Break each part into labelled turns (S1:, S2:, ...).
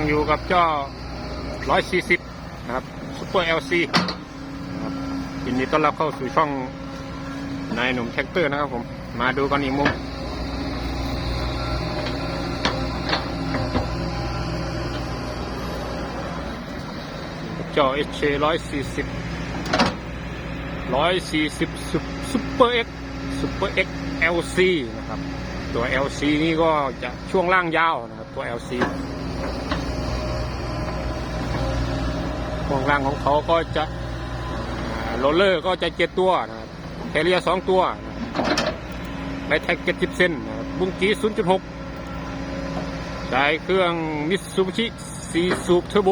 S1: ยังอยู่กับเจ้า140 นะครับซูเปอร์ LC นะครับยินดีต้อนรับเข้าสู่ช่องนายหนุ่มแท็กเตอร์นะครับผม มาดูกันอีกมุมจอ HK 140 140ซุปเปอร์ X ซุปเปอร์ X LC นะครับ ตัว LC นี่ก็จะช่วงล่างยาวนะครับ ตัว LC ช่วงล่างของเขาก็จะโรลเลอร์ก็จะเจ็ดตัวนะครับแคเรียสองตัวนะครับไลท์แท็กเจ็ดสิบเซนนะครับบุ้งกี้ศูนย์จุดหกใช้เครื่องมิตซูบิชิซีซูเทอร์โบ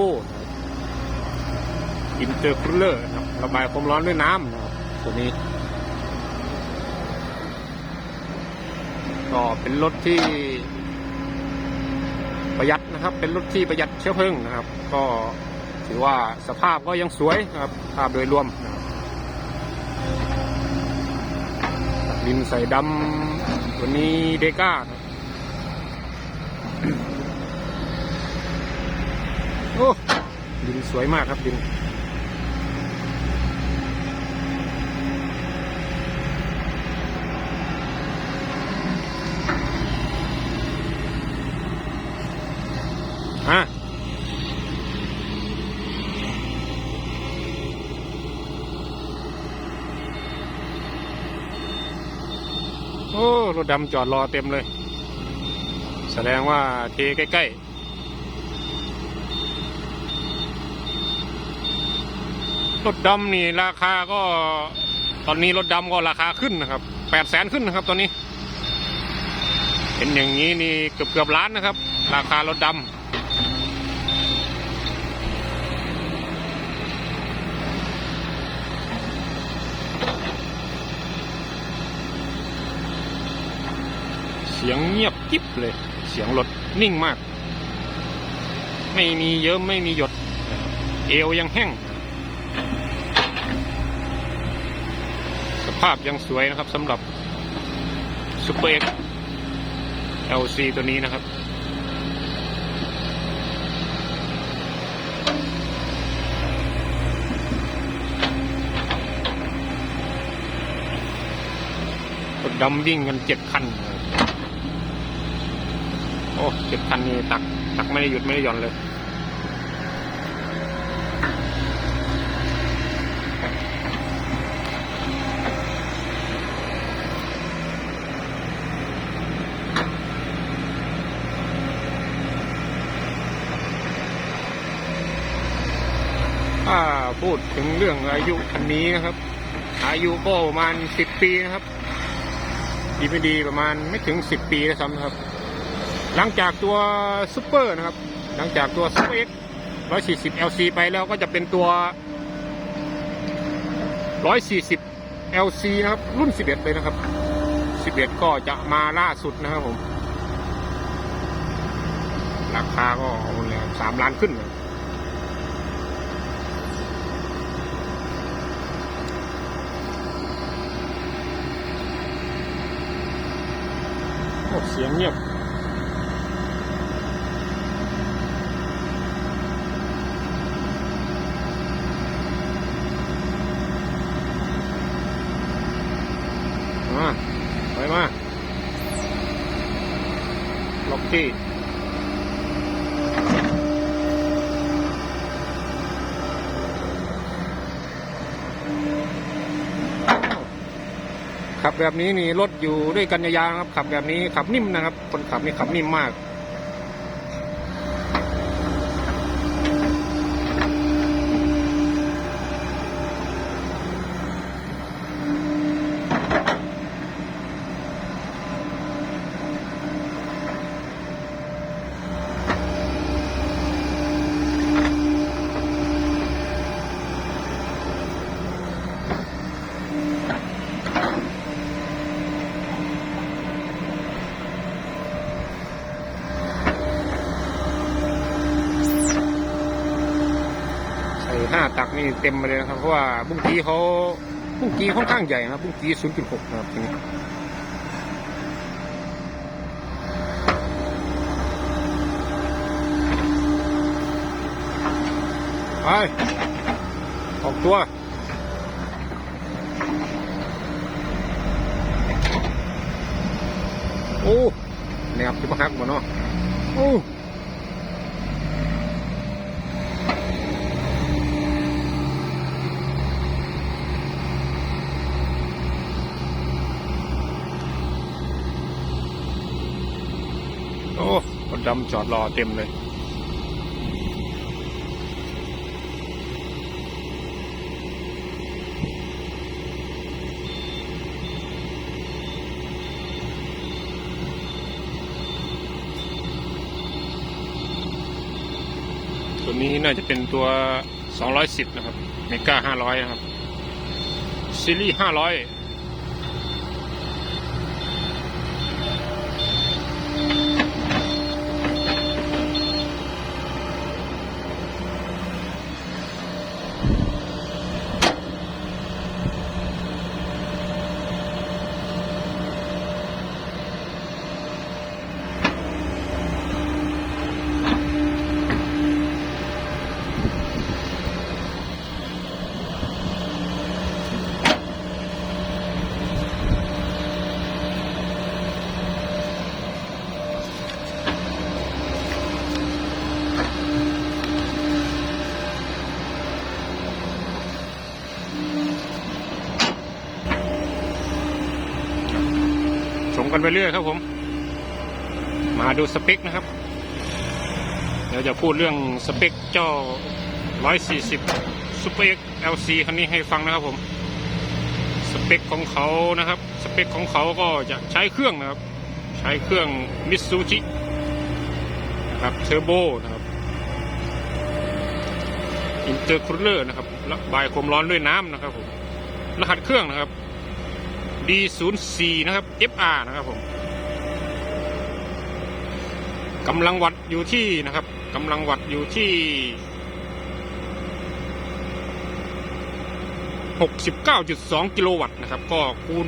S1: อินเตอร์คูลเลอร์นะครับระบายความร้อนด้วยน้ำนะครับตัวนี้ ก็เป็นรถที่ประหยัดนะครับ เป็นรถที่ประหยัดเชื้อเพลิงนะครับ ก็ ถือว่าสภาพก็ยังสวยครับภาพโดยรวมดินใส่ดำวันนี้เดก้าโอ้ดินสวยมากครับดิน อ้ รถดำจอดรอเต็มเลย แสดงว่าเทใกล้ๆรถดำนี่ราคาก็ตอนนี้รถดำก็ราคาขึ้นนะครับแปดแสนขึ้นนะครับตอนนี้เห็นอย่างนี้นี่เกือบเกือบๆล้านนะครับ ราคารถดำ สียงเงียบกิ๊บเลย เสียงรถนิ่งมาก ไม่มีเยิ้มไม่มีหยด เอวยังแห้ง สภาพยังสวยนะครับสำหรับซูเปอร์เอ็ก LC ตัวนี้นะครับดำวิ่งกันเจ็ดคัน อ้เจ็ดคันนี่ตัก ตักไม่ได้หยุดไม่ได้หย่อนเลยถ้าพูดถึงเรื่องอายุคันนี้นะครับ อายุก็ประมาณสิบปีนะครับ ดีไม่ดีประมาณไม่ถึงสิบปีนะครับนะครับ หลังจากตัวซูเปอร์นะครับ หลังจากตัวซูเปอร์เอ็กร้อยสี่สิบ LC ไปแล้วก็จะเป็นตัวร้อยสี่สิบ LC นะครับ รุ่นสิบเอ็ดเลยนะครับสิบเอ็ดก็จะมาล่าสุดนะครับผม ราคาก็สามล้านขึ้นเลยเสียงเงียบ มาไปมา ล็อกกี้ ขับแบบนี้นี่รถอยู่ด้วยกันยาวๆนะครับ ขับแบบนี้ขับนิ่มนะครับ คนขับนี่ขับนิ่มมาก ห้าตักนี่เต็มไปเลยนะครับ เพราะว่าบุ้งกี้เขาบุ้งกี้ค่อนข้างใหญ่นะบุ้งกี้ศูนย์จุดหกนะครับทีนี้ไปออกตัวโอ้แนบจะมาหักบ่เนาะโอ้โอ้คนดำจอดรอเต็มเลย ตัวนี้น่าจะเป็นตัว 210 นะครับ เมกา500 นะครับ ซีรีส์ 500 กันไปเรื่อยครับผม มาดูสเปคนะครับ เดี๋ยวจะพูดเรื่องสเปคเจ้า 140 Super X LC คันนี้ให้ฟังนะครับผม สเปคของเขานะครับ สเปคของเขาก็จะใช้เครื่องนะครับ ใช้เครื่องมิตซูจินะครับเทอร์โบนะครับอินเตอร์คูลเลอร์นะครับระบายความร้อนด้วยน้ำนะครับผมรหัสเครื่องนะครับ D04 นะครับ FR นะครับผมกำลังวัดอยู่ที่นะครับกำลังวัดอยู่ที่ 69.2 กิโลวัตต์นะครับ ก็คูณ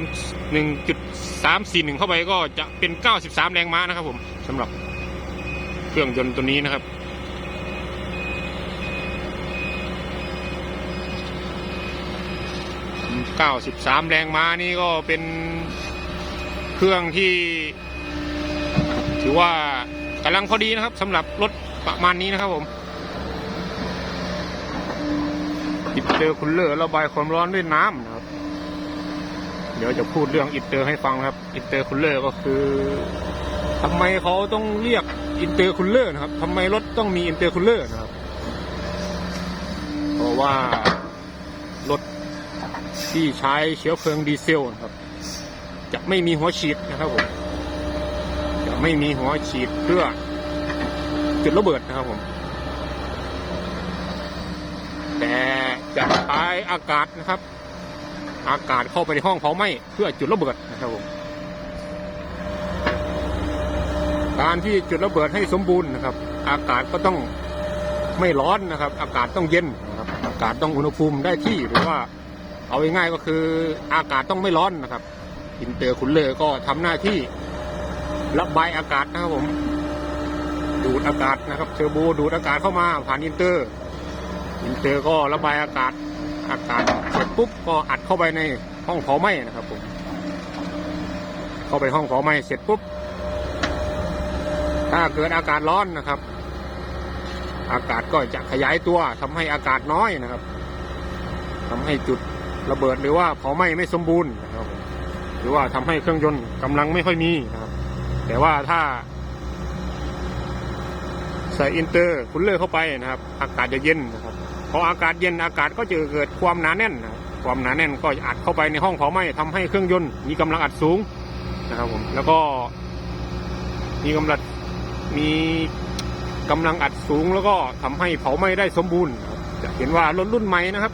S1: 1.341 เข้าไปก็จะเป็น 93 แรงม้านะครับผมสำหรับเครื่องยนต์ตัวนี้นะครับ 93 แรงม้านี่ก็เป็นเครื่องที่ ถือว่ากำลังพอดีนะครับสำหรับรถประมาณนี้นะครับผมอินเตอร์คูลเลอร์ระบายความร้อนด้วยน้ำนะครับ เดี๋ยวจะพูดเรื่องอินเตอร์ให้ฟังนะครับ อินเตอร์คูลเลอร์ก็คือทำไมเขาต้องเรียกอินเตอร์คูลเลอร์นะครับทำไมรถต้องมีอินเตอร์คูลเลอร์นะครับ เพราะว่ารถ ที่ใช้เชื้อเพลิงดีเซลนะครับ จะไม่มีหัวฉีดนะครับผมจะไม่มีหัวฉีดเพื่อจุดระเบิดนะครับผม แต่จะใช้อากาศนะครับ อากาศเข้าไปในห้องเผาไหม้เพื่อจุดระเบิดนะครับผมการที่จุดระเบิดให้สมบูรณ์นะครับ อากาศก็ต้องไม่ร้อนนะครับ อากาศต้องเย็นนะครับ อากาศต้องอุณหภูมิได้ที่หรือว่า เอาง่ายๆก็คืออากาศต้องไม่ร้อนนะครับ อินเตอร์คูลเลอร์ก็ทำหน้าที่ระบายอากาศนะครับผม ดูดอากาศนะครับเทอร์โบดูดอากาศเข้ามาผ่านอินเตอร์ อินเตอร์ก็ระบายอากาศ อากาศเสร็จปุ๊บก็อัดเข้าไปในห้องเผาไหม้นะครับผมเข้าไปห้องเผาไหม้เสร็จปุ๊บ ถ้าเกิดอากาศร้อนนะครับ อากาศก็จะขยายตัวทำให้อากาศน้อยนะครับทำให้จุด ระเบิดหรือว่าเผาไหม้ไม่สมบูรณ์นะครับหรือว่าทำให้เครื่องยนต์กำลังไม่ค่อยมีนะครับ แต่ว่าถ้า ใส่อินเตอร์คูลเลอร์เข้าไปนะครับ อากาศจะเย็นนะครับพออากาศเย็นอากาศก็จะเกิดความหนาแน่นนะความหนาแน่นก็อัดเข้าไปในห้องเผาไหม้ทำให้เครื่องยนต์มีกำลังอัดสูงนะครับผมแล้วก็มีกำลังมีกำลังอัดสูงแล้วก็ทำให้เผาไหม้ได้สมบูรณ์จะเห็นว่ารถรุ่นใหม่นะครับ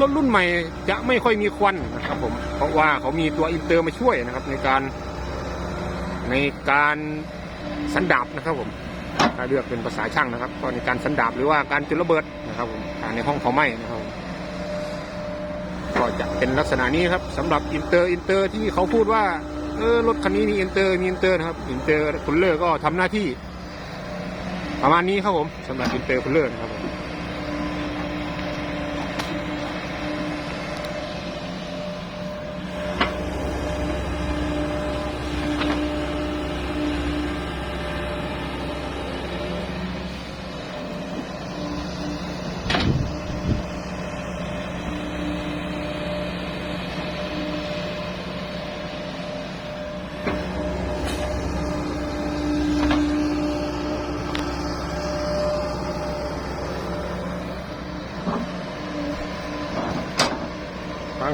S1: รถรุ่นใหม่จะไม่ค่อยมีควันนะครับผมเพราะว่าเขามีตัวอินเตอร์มาช่วยนะครับ ในการในการสันดาบนะครับผมถ้าเลือกเป็นภาษาช่างนะครับ ก็ในการสันดาบหรือว่าการจุดระเบิดนะครับผมในห้องเผาไหม้นะครับก็จะเป็นลักษณะนี้ครับสำหรับอินเตอร์อินเตอร์ที่เขาพูดว่าเออรถคันนี้มีอินเตอร์มีอินเตอร์นะครับอินเตอร์คูลเลอร์ก็ทำหน้าที่ ประมาณนี้ครับผมสำหรับอินเตอร์คูลเลอร์นะครับผม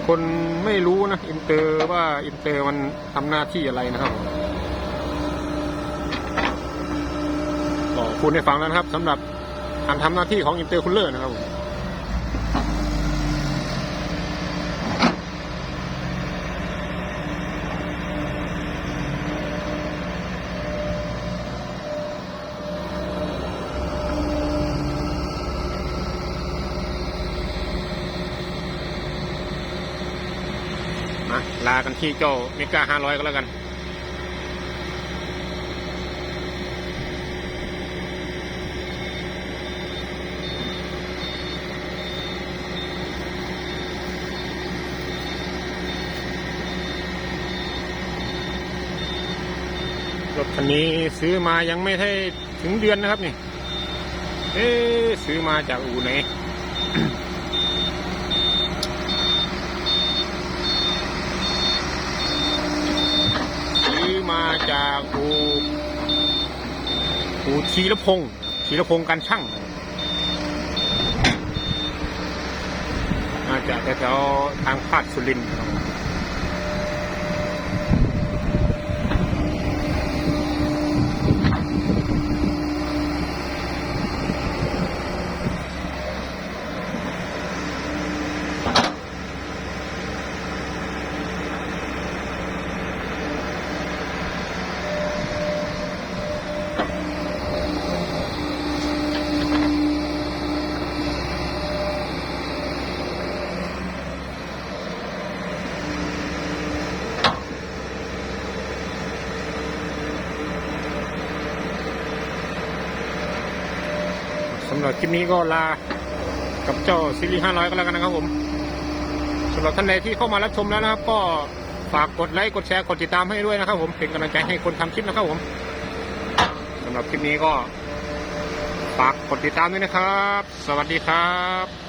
S1: คนไม่รู้นะ อินเตอร์ว่าอินเตอร์มันทำหน้าที่อะไรนะครับก็พูดให้ฟังแล้วนะครับสำหรับการทำหน้าที่ของอินเตอร์คูลเลอร์นะครับ ลากันที่เจ้าเมกาห้าร้อยก็แล้วกันรถคันนี้ซื้อมายังไม่ได้ถึงเดือนนะครับนี่ เอ๊ซื้อมาจากอู่ไหน ซื้อมา จากอู่อู่ชีรพงศ์ชีรพงศ์การช่างมาจากแถวทางภาคสุรินทร์ำหรับคลิปนี้ก็ลากับเจ้าซีรีส์500ก็แล้วกันนะครับผมสำหรับท่านใดที่เข้ามารับชมแล้วนะครับ ก็ฝากกดไลค์กดแชร์กดติดตามให้ด้วยนะครับ ผมเป็นกำลังใจให้คนทำคลิปนะครับผมสำหรับคลิปนี้ก็ฝากกดติดตามด้วยนะครับ สวัสดีครับ